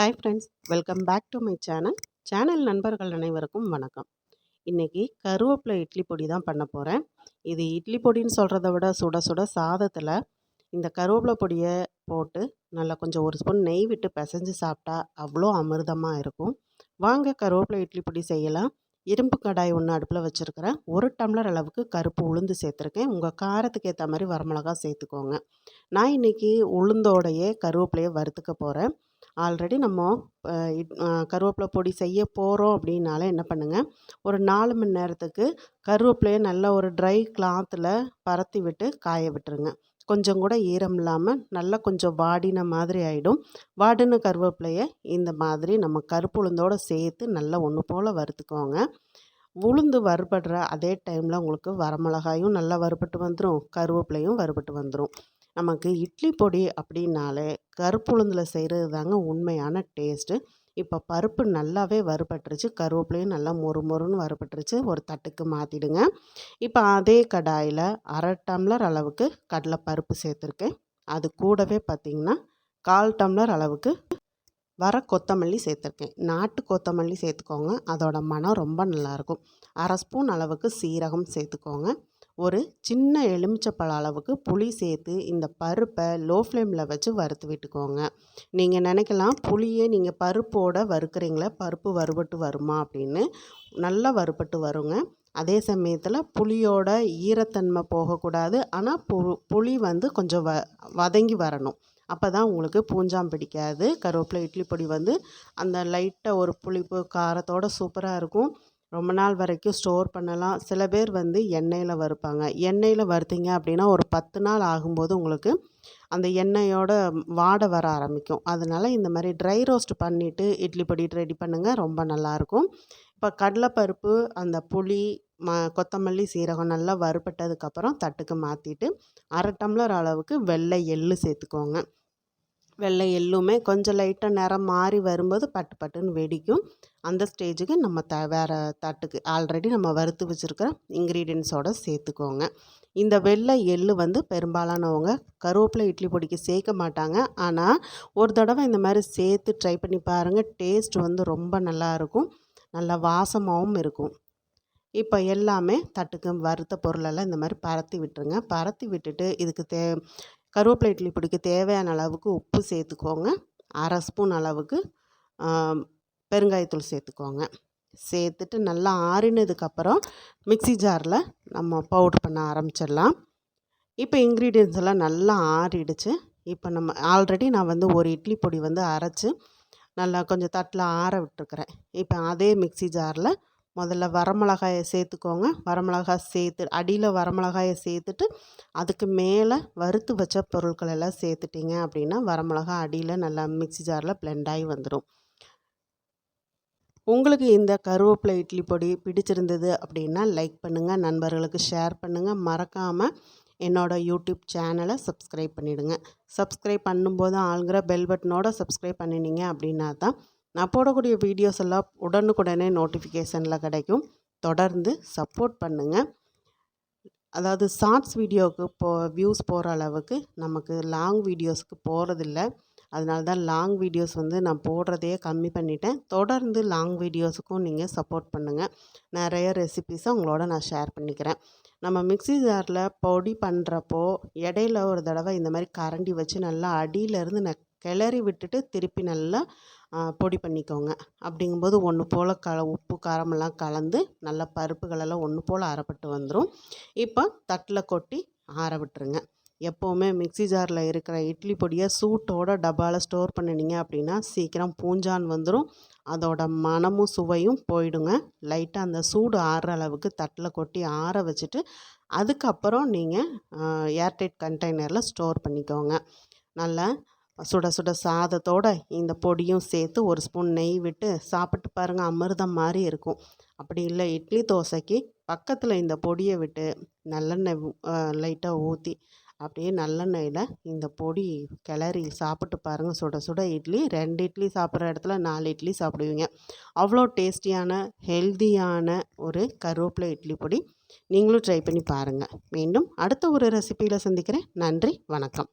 Hi friends. Welcome back to my channel. Channel நண்பர்கள் அனைவருக்கும் வணக்கம். இன்றைக்கி கருவேப்பிலை இட்லி பொடி தான் பண்ண போகிறேன் இது இட்லி பொடின்னு சொல்கிறத விட சுட சுட சாதத்தில் இந்த கருவேப்பிலை பொடியை போட்டு நல்லா கொஞ்சம் ஒரு ஸ்பூன் நெய் விட்டு பிசைஞ்சு சாப்பிட்டா அவ்வளோ அமிர்தமாக இருக்கும். வாங்க கருவேப்பிலை இட்லி பொடி செய்யலாம். இரும்பு கடாய் ஒன்று அடுப்பில் வச்சுருக்கிறேன். ஒரு டம்ளர் அளவுக்கு கருப்பு உளுந்து சேர்த்துருக்கேன். உங்கள் காரத்துக்கு ஏற்ற மாதிரி வரமிளகா சேர்த்துக்கோங்க. நான் இன்றைக்கி உளுந்தோடையே கருவேப்பிலையை வறுத்துக்க போகிறேன் ஆல்ரெடி நம்ம கருவேப்பிலை பொடி செய்ய போகிறோம் அப்படின்னாலே என்ன பண்ணுங்கள் ஒரு நாலு மணி நேரத்துக்கு கருவேப்பிலையை நல்லா ஒரு ட்ரை கிளாத்தில் பரத்தி விட்டு காய விட்டுருங்க. கொஞ்சம் கூட ஈரம் இல்லாமல் நல்லா கொஞ்சம் வாடின மாதிரி ஆகிடும் வாடின கருவேப்பிலையை இந்த மாதிரி நம்ம கருப்பு உளுந்தோடு சேர்த்து நல்லா ஒன்று போல் வறுத்துக்கோங்க. உளுந்து வறுபடுற அதே டைமில் உங்களுக்கு வரமிளகாயும் நல்லா வறுபட்டு வந்துடும் கருவேப்பிலையும் வறுபட்டு வந்துடும் நமக்கு இட்லி பொடி அப்படின்னாலே கருப்பு உளுந்தில் செய்கிறது தாங்க உண்மையான டேஸ்ட்டு. இப்போ பருப்பு நல்லாவே வறுபட்டுருச்சு. கருவேப்பிலையும் நல்லா மொறு மொறுன்னு வறுபட்டுருச்சு. ஒரு தட்டுக்கு மாற்றிடுங்க இப்போ அதே கடாயில் அரை டம்ளர் அளவுக்கு கடலை பருப்பு சேர்த்துருக்கேன். அது கூடவே பார்த்திங்கன்னா கால் டம்ளர் அளவுக்கு வர கொத்தமல்லி சேர்த்துருக்கேன். நாட்டு கொத்தமல்லி சேர்த்துக்கோங்க. அதோட மனம் ரொம்ப நல்லாயிருக்கும். அரை ஸ்பூன் அளவுக்கு சீரகம் சேர்த்துக்கோங்க. ஒரு சின்ன எலுமிச்சப்பழ அளவுக்கு புளி சேர்த்து இந்த பருப்பை லோ ஃப்ளேமில் வச்சு வறுத்து விட்டுக்கோங்க. நீங்கள் நினைக்கலாம் புளியே நீங்கள் பருப்போடு வறுக்கிறீங்களே பருப்பு வறுபட்டு வருமா அப்படின்னு. நல்லா வறுபட்டு வருங்க. அதே சமயத்தில் புளியோட ஈரத்தன்மை போகக்கூடாது. ஆனால் பு புளி வந்து கொஞ்சம் வ வதங்கி வரணும். அப்போ தான் உங்களுக்கு பூஞ்சாம் பிடிக்காது. கருவேப்பிலை இட்லி பொடி வந்து அந்த லைட்டாக ஒரு புளிப்பு காரத்தோடு சூப்பராக இருக்கும். ரொம்ப நாள் வரைக்கும் ஸ்டோர் பண்ணலாம். சில பேர் வந்து எண்ணெயில் வறுப்பாங்க. எண்ணெயில் வறுத்தீங்க அப்படின்னா ஒரு பத்து நாள் ஆகும்போது உங்களுக்கு அந்த எண்ணெயோட வாடை வர ஆரம்பிக்கும். அதனால் இந்த மாதிரி ட்ரை ரோஸ்ட் பண்ணிவிட்டு இட்லி பொடி ரெடி பண்ணுங்கள் ரொம்ப நல்லாயிருக்கும் இப்போ கடலைப்பருப்பு அந்த புளி ம கொத்தமல்லி சீரகம் நல்லா வறுபட்டதுக்கப்புறம் தட்டுக்கு மாற்றிட்டு அரை டம்ளர் அளவுக்கு வெள்ளை எள்ளு சேர்த்துக்கோங்க. வெள்ளை எள்ளுமே கொஞ்சம் லைட்டாக நிறம் மாறி வரும்போது பட்டு பட்டுன்னு வெடிக்கும். அந்த ஸ்டேஜுக்கு நம்ம த வேறு தட்டுக்கு ஆல்ரெடி நம்ம வறுத்து வச்சுருக்கிற இன்க்ரீடியன்ஸோடு சேர்த்துக்கோங்க. இந்த வெள்ளை எள்ளு வந்து பெரும்பாலானவங்க கருவேப்பிலை இட்லி பொடிக்கு சேர்க்க மாட்டாங்க. ஆனால் ஒரு தடவை இந்த மாதிரி சேர்த்து ட்ரை பண்ணி பாருங்கள் டேஸ்ட் வந்து ரொம்ப நல்லாயிருக்கும் நல்லா வாசமாகவும் இருக்கும். இப்போ எல்லாமே தட்டுக்கு வறுத்த பொருளெல்லாம் இந்த மாதிரி பரத்தி விட்டுருங்க. பரத்தி விட்டுட்டு இதுக்கு தே கருவேப்பிலை இட்லி பொடிக்கு தேவையான அளவுக்கு உப்பு சேர்த்துக்கோங்க. அரை ஸ்பூன் அளவுக்கு பெருங்காயத்தூள் சேர்த்துக்கோங்க. சேர்த்துட்டு நல்லா ஆறினதுக்கப்புறம் மிக்சி ஜாரில் நம்ம பவுட்ரு பண்ண ஆரம்பிச்சிடலாம். இப்போ இன்க்ரீடியன்ஸ் எல்லாம் நல்லா ஆறிடுச்சு. இப்போ நம்ம ஆல்ரெடி நான் வந்து ஒரு இட்லி பொடி வந்து அரைச்சி நல்லா கொஞ்சம் தட்டில் ஆற விட்டுருக்குறேன். இப்போ அதே மிக்சி ஜாரில் முதல்ல வரமிளகாயை சேர்த்துக்கோங்க. வரமிளகாய் சேர்த்து அடியில் வரமிளகாயை சேர்த்துட்டு அதுக்கு மேலே வறுத்து வச்ச பொருட்கள் எல்லாம் சேர்த்துட்டிங்க அப்படின்னா வரமிளகா அடியில் நல்லா மிக்சி ஜாரில் பிளெண்டாகி வந்துடும் உங்களுக்கு இந்த கருவேப்பிலை இட்லி பொடி பிடிச்சிருந்தது அப்படின்னா லைக் பண்ணுங்கள் நண்பர்களுக்கு ஷேர் பண்ணுங்கள் மறக்காமல் என்னோடய யூடியூப் சேனலை சப்ஸ்கிரைப் பண்ணிவிடுங்க சப்ஸ்கிரைப் பண்ணும்போது ஆளுங்கிற பெல் பட்டனோட சப்ஸ்கிரைப் பண்ணினீங்க அப்படின்னா தான் நான் போடக்கூடிய வீடியோஸ் எல்லாம் உடனுக்குடனே நோட்டிஃபிகேஷனில் கிடைக்கும். தொடர்ந்து சப்போர்ட் பண்ணுங்கள் அதாவது ஷார்ட்ஸ் வீடியோவுக்கு போ வியூஸ் போகிற அளவுக்கு நமக்கு லாங் வீடியோஸ்க்கு போகிறதில்ல அதனால தான் லாங் வீடியோஸ் வந்து நான் போடுறதையே கம்மி பண்ணிட்டேன். தொடர்ந்து லாங் வீடியோஸுக்கும் நீங்கள் சப்போர்ட் பண்ணுங்கள் நிறைய ரெசிபீஸை உங்களோட நான் ஷேர் பண்ணிக்கிறேன். நம்ம மிக்சி ஜாரில் பொடி பண்ணுறப்போ இடையில ஒரு தடவை இந்த மாதிரி கரண்டி வச்சு நல்லா அடியிலேருந்து ந கிளறி விட்டுட்டு திருப்பி நல்லா பொடி பண்ணிக்கோங்க. அப்படிங்கும்போது ஒன்று போல் க உப்பு காரமெல்லாம் கலந்து நல்லா பருப்புகளெல்லாம் ஒன்று போல் அறப்பட்டு வந்துடும் இப்போ தட்டில் கொட்டி ஆற விட்டுருங்க. எப்போவுமே மிக்சி ஜாரில் இருக்கிற இட்லி பொடியை சூட்டோட டப்பாவில் ஸ்டோர் பண்ணினீங்க அப்படின்னா சீக்கிரம் பூஞ்சான் வந்துடும் அதோட மனமும் சுவையும் போயிடுங்க. லைட்டாக அந்த சூடு ஆறுற அளவுக்கு தட்டில் கொட்டி ஆற வச்சுட்டு அதுக்கப்புறம் நீங்கள் ஏர்டைட் கண்டெய்னரில் ஸ்டோர் பண்ணிக்கோங்க. நல்லா சுட சுட சாதத்தோடு இந்த பொடியும் சேர்த்து ஒரு ஸ்பூன் நெய் விட்டு சாப்பிட்டு பாருங்கள் அமிர்தம் மாதிரி இருக்கும். அப்படி இல்லை இட்லி தோசைக்கு பக்கத்தில் இந்த பொடியை விட்டு நல்லெண்ணெய் லைட்டாக ஊற்றி அப்படியே நல்லெண்ணெயில் இந்த பொடி கிளறி சாப்பிட்டு பாருங்கள் சுட சுட இட்லி. ரெண்டு இட்லி சாப்பிட்ற இடத்துல நாலு இட்லி சாப்பிடுவீங்க. அவ்வளோ டேஸ்டியான ஹெல்த்தியான ஒரு கருவேப்பிலை இட்லி பொடி. நீங்களும் ட்ரை பண்ணி பாருங்கள் மீண்டும் அடுத்த ஒரு ரெசிப்பியில் சந்திக்கிறேன். நன்றி வணக்கம்.